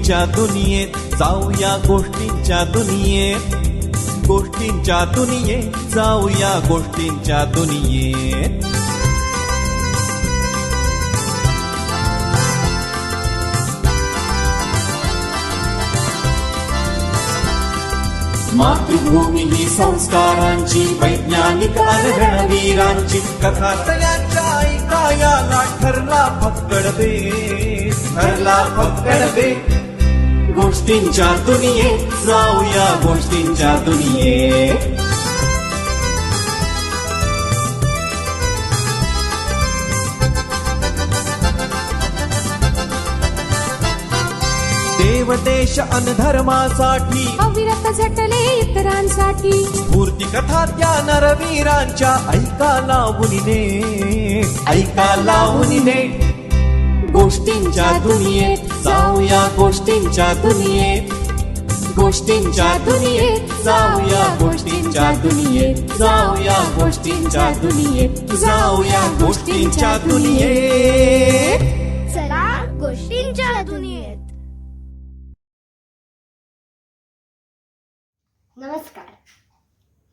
गोष्टींच्या दुनियेत जाऊया गोष्टींच्या दुनियेत. गोष्टींच्या दुनियेत जाऊया गोष्टींच्या दुनियेत. मातृभूमी ही संस्कारांची वैज्ञानिक वीरांची कथा तयाच्या ऐकायाला ठरला फक्कड बेस. ठरला फक्कड बेस. गोष्टींच्या दुनियेत जाऊया गोष्टींच्या दुनियेत देव देश अन धर्मासाठी अविरत झटले इतरांसाठी. स्फूर्ती कथा त्या नरवीरांच्या ऐका लावून ऐका लावून गोष्टींच्या दुनियेत जाऊया गोष्टींच्या दुनियेत. गोष्टींच्या दुनियेत जाऊया गोष्टींच्या दुनियेत. जाऊया गोष्टींच्या दुनियेत. जाऊया गोष्टींच्या दुनियेत. चला गोष्टींच्या दुनियेत. नमस्कार.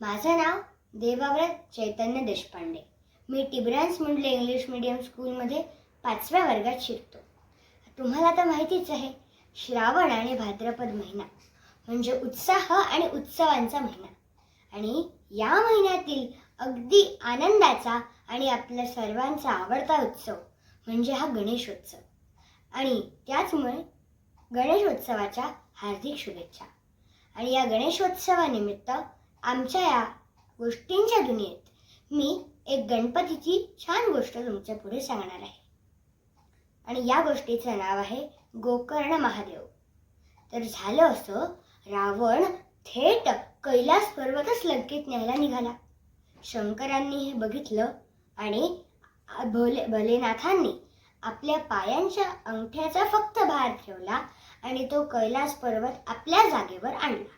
माझं नाव देवाव्रत चैतन्य देशपांडे. मी टिब्रान्स मुंडले इंग्लिश मीडियम स्कूलमध्ये पाचव्या वर्गात शिकतो तुम्हाला तर माहितीच आहे श्रावण आणि भाद्रपद महिना म्हणजे उत्साह आणि उत्सवांचा महिना. आणि या महिन्यातील अगदी आनंदाचा आणि आपल्या सर्वांचा आवडता उत्सव म्हणजे हा गणेशोत्सव. आणि त्याचमुळे गणेशोत्सवाच्या हार्दिक शुभेच्छा. आणि या गणेशोत्सवानिमित्त आमच्या या गोष्टींच्या दुनियेत मी एक गणपतीची छान गोष्ट तुमच्यापुढे सांगणार आहे. आणि या गोष्टीचं नाव आहे गोकर्ण महादेव. तर झालं असं रावण थेट कैलास पर्वतच लंकेत न्यायला निघाला. शंकरांनी हे बघितलं आणि भोले भोलेनाथांनी आपल्या पायांच्या अंगठ्याचा फक्त भार ठेवला आणि तो कैलास पर्वत आपल्या जागेवर आणला.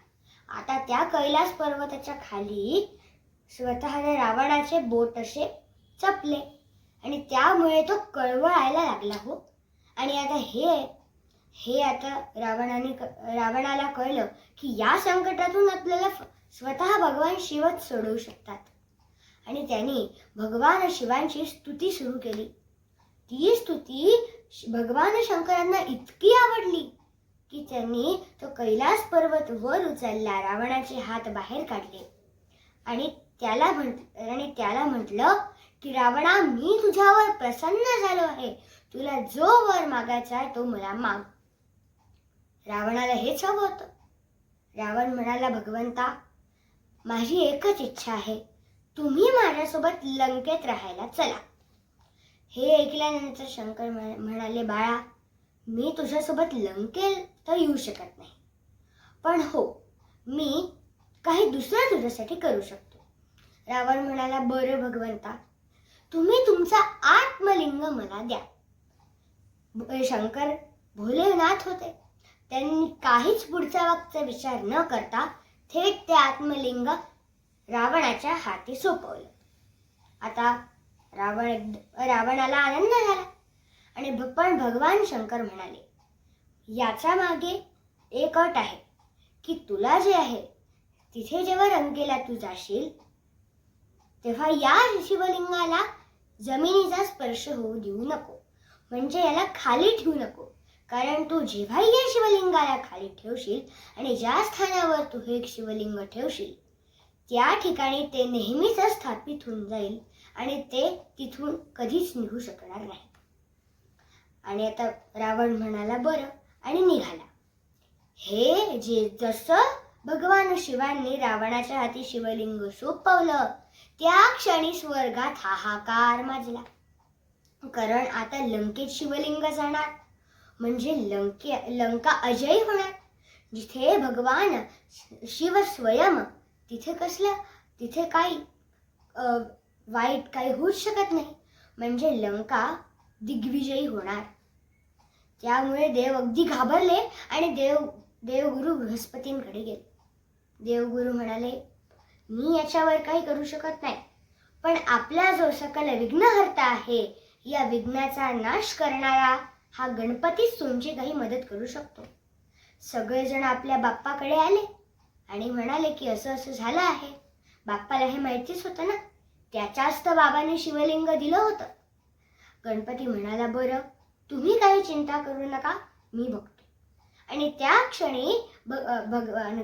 आता त्या कैलास पर्वताच्या खाली स्वतःने रावणाचे बोट असे चपले. आणि त्यामुळे तो कळवळायला लागला हो. आणि आता हे हे आता रावणाने रावणाला कळलं की या संकटातून आपल्याला स्वतः भगवान शिवच सोडवू शकतात. आणि त्यांनी भगवान शिवांची स्तुती सुरू केली. ती स्तुती श- भगवान शंकरांना इतकी आवडली की त्यांनी तो कैलास पर्वत वर उचलला रावणाचे हात बाहेर काढले. आणि त्याला म्हण आणि त्याला म्हटलं की रावणा मी तुझ्यावर प्रसन्न झालो आहे. तुला जो वर मागायचा आहे तो मला माग. रावणाला हेच हवं होतं. रावण म्हणाला भगवंता माझी एकच इच्छा आहे. तुम्ही माझ्यासोबत लंकेत राहायला चला. हे ऐकल्यानंतर शंकर म्हणाले बाळा मी तुझ्यासोबत लंकेल तर येऊ शकत नाही. पण हो मी काही दुसरं तुझ्यासाठी करू शकतो. रावण म्हणाला बरं भगवंता तुम्ही तुमचा आत्मलिंग मला द्या. शंकर भोलेनाथ होते. त्यांनी काहीच पुढचा वागचा विचार न करता थेट ते आत्मलिंग रावणाच्या हाती सोपवलं. आता रावण रावणाला आनंद झाला. आणि पण भगवान शंकर म्हणाले याच्या मागे एक अट आहे की तुला जे आहे तिथे जेव्हा रंगेला तू जाशील तेव्हा या शिवलिंगाला जमिनीचा स्पर्श होऊ देऊ नको. म्हणजे याला खाली ठेवू नको. कारण तू जेव्हाही या शिवलिंगाला खाली ठेवशील आणि ज्या स्थानावर तू हे शिवलिंग ठेवशील त्या ठिकाणी ते नेहमीच स्थापित होऊन जाईल आणि ते तिथून कधीच निघू शकणार नाही. आणि आता रावण म्हणाला बरं. आणि निघाला. हे जे जसं भगवान शिवांनी रावणाच्या हाती शिवलिंग सोपवलं त्या क्षणी स्वर्गात हाहाकार माजला. कारण आता लंकेत शिवलिंग जाणार. म्हणजे लंके लंका अजय होणार. जिथे भगवान शिव स्वयं तिथे कसलं तिथे काही वाईट काही होऊच शकत नाही. म्हणजे लंका दिग्विजयी होणार. त्यामुळे देव अगदी घाबरले आणि देव देवगुरु बृहस्पतींकडे गेले. देवगुरु म्हणाले मी याच्यावर काही करू शकत नाही. पण आपला जो सकल विघ्नहर्ता आहे या विघ्नाचा नाश करणारा हा गणपतीच तुमची काही मदत करू शकतो. सगळेजण आपल्या बाप्पाकडे आले आणि म्हणाले की असं असं झालं आहे. बाप्पाला हे माहितीच होतं ना? त्याच्याच तर बाबाने शिवलिंग दिलं होतं. गणपती म्हणाला बरं तुम्ही काही चिंता करू नका मी बघतो. आणि त्या क्षणी भगवान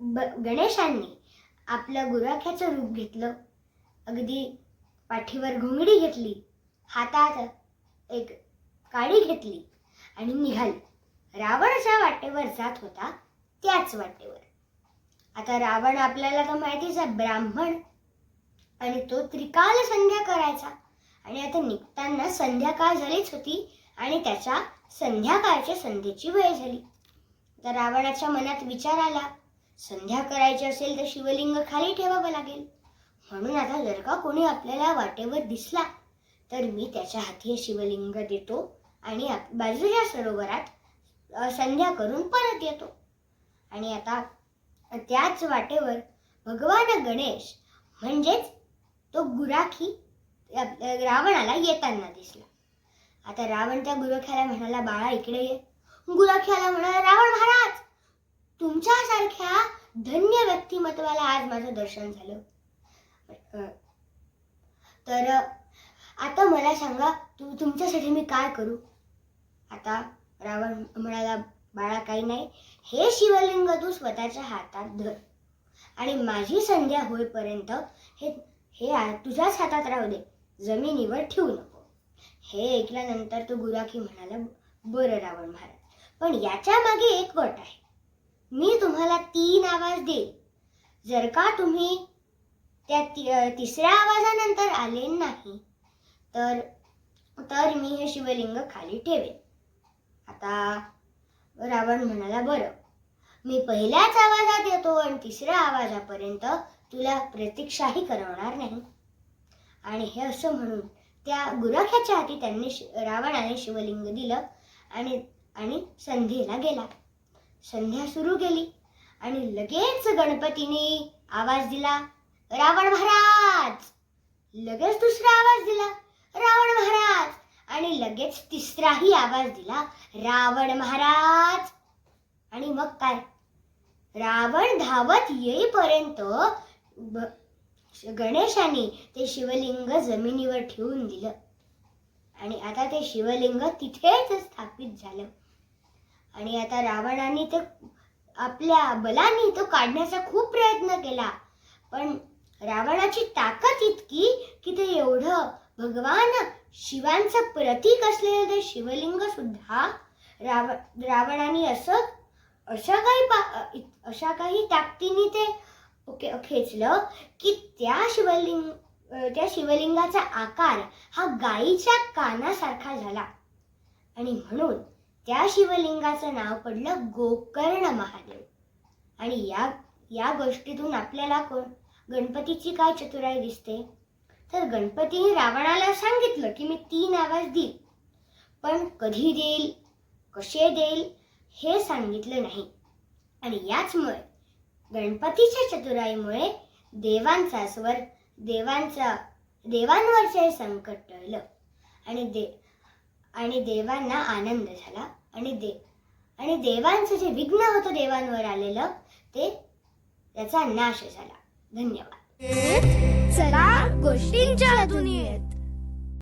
ब- गणेशांनी आपलं गुराख्याचं रूप घेतलं. अगदी पाठीवर घोंगडी घेतली हातात एक काडी घेतली आणि निघाली. ज्या वाटेवर जात होता त्याच वाटेवर. आता रावण आपल्याला तर माहितीच आहे ब्राह्मण. आणि तो त्रिकाल संध्या करायचा. आणि आता निघताना संध्याकाळ झालीच होती आणि त्याच्या संध्याकाळच्या संध्येची वेळ झाली. तर रावणाच्या मनात विचार आला संध्या करायची असेल तर शिवलिंग खाली ठेवावं लागेल. म्हणून आता जर का कोणी आपल्याला वाटेवर दिसला तर मी त्याच्या हाती हे शिवलिंग देतो आणि बाजूच्या सरोवरात संध्या करून परत येतो. आणि आता त्याच वाटेवर भगवान गणेश म्हणजेच तो गुराखी रावणाला येताना दिसला. आता रावण त्या गुराख्याला म्हणाला बाळा इकडे ये. गुराख्याला म्हणाला रावण महाराज तुमच्यासारख्या धन्य व्यक्तिमत्वाला आज माझं दर्शन झालं. तर आता मला सांगा तू तुमच्यासाठी मी काय करू? आता रावण म्हणाला बाळा काही नाही. हे शिवलिंग तू स्वतःच्या हातात धर. आणि माझी संध्या होईपर्यंत हे हे तुझ्याच हातात राहू दे. जमिनीवर ठेवू नको. हे ऐकल्यानंतर तो गुराखी म्हणाला बरं रावण महाराज पण याच्या मागे एक गट आहे. मी तुम्हाला तीन आवाज देईल जर का तुम्ही त्या ति- तिसऱ्या आवाजानंतर आले नाही तर तर मी हे शिवलिंग खाली ठेवेन. आता रावण म्हणाला बरं मी पहिल्याच आवाजात येतो आणि तिसऱ्या आवाजापर्यंत तुला प्रतीक्षाही करवणार नाही. आणि हे असं म्हणून त्या गुरख्याच्या हाती त्यांनी शि- रावणाने शिवलिंग दिलं आणि आणि संधीला गेला. संध्या सुरू केली आणि लगेच गणपतीने आवाज दिला रावण महाराज! लगेच दुसरा आवाज दिला रावण महाराज! आणि लगेच तिसराही आवाज दिला रावण महाराज! आणि मग काय? रावण धावत येईपर्यंत ब- गणेशाने ते शिवलिंग जमिनीवर ठेवून दिलं. आणि आता ते शिवलिंग तिथेच स्थापित झालं. आणि आता रावणाने ते आपल्या बलाने तो काढण्याचा खूप प्रयत्न केला. पण रावणाची ताकद इतकी की ते एवढं भगवान शिवांचं प्रतीक असलेलं ते शिवलिंग सुद्धा राव रावणाने असं अशा काही पा इत- अशा काही ताकदीने ते ओके खेचलं की त्या शिवलिंग त्या शिवलिंगाचा आकार हा गाईच्या कानासारखा झाला. आणि म्हणून त्या शिवलिंगाचं नाव पडलं गोकर्ण महादेव. आणि या या गोष्टीतून आपल्याला कोण? गणपतीची काय चतुराई दिसते? तर गणपतीने रावणाला सांगितलं की मी तीन आवाज देईल पण कधी देईल? कसे देईल? हे सांगितलं नाही. आणि याचमुळे गणपतीच्या चतुराईमुळे देवांचा स्वर देवांचा देवांवरचे हे संकट टळलं. आणि दे आणि देवांना आनंद झाला. आणि दे आणि देवांचं जे विघ्न होतं देवांवर आलेलं ते त्याचा नाश झाला. धन्यवाद. चला गोष्टींच्या दुनियेत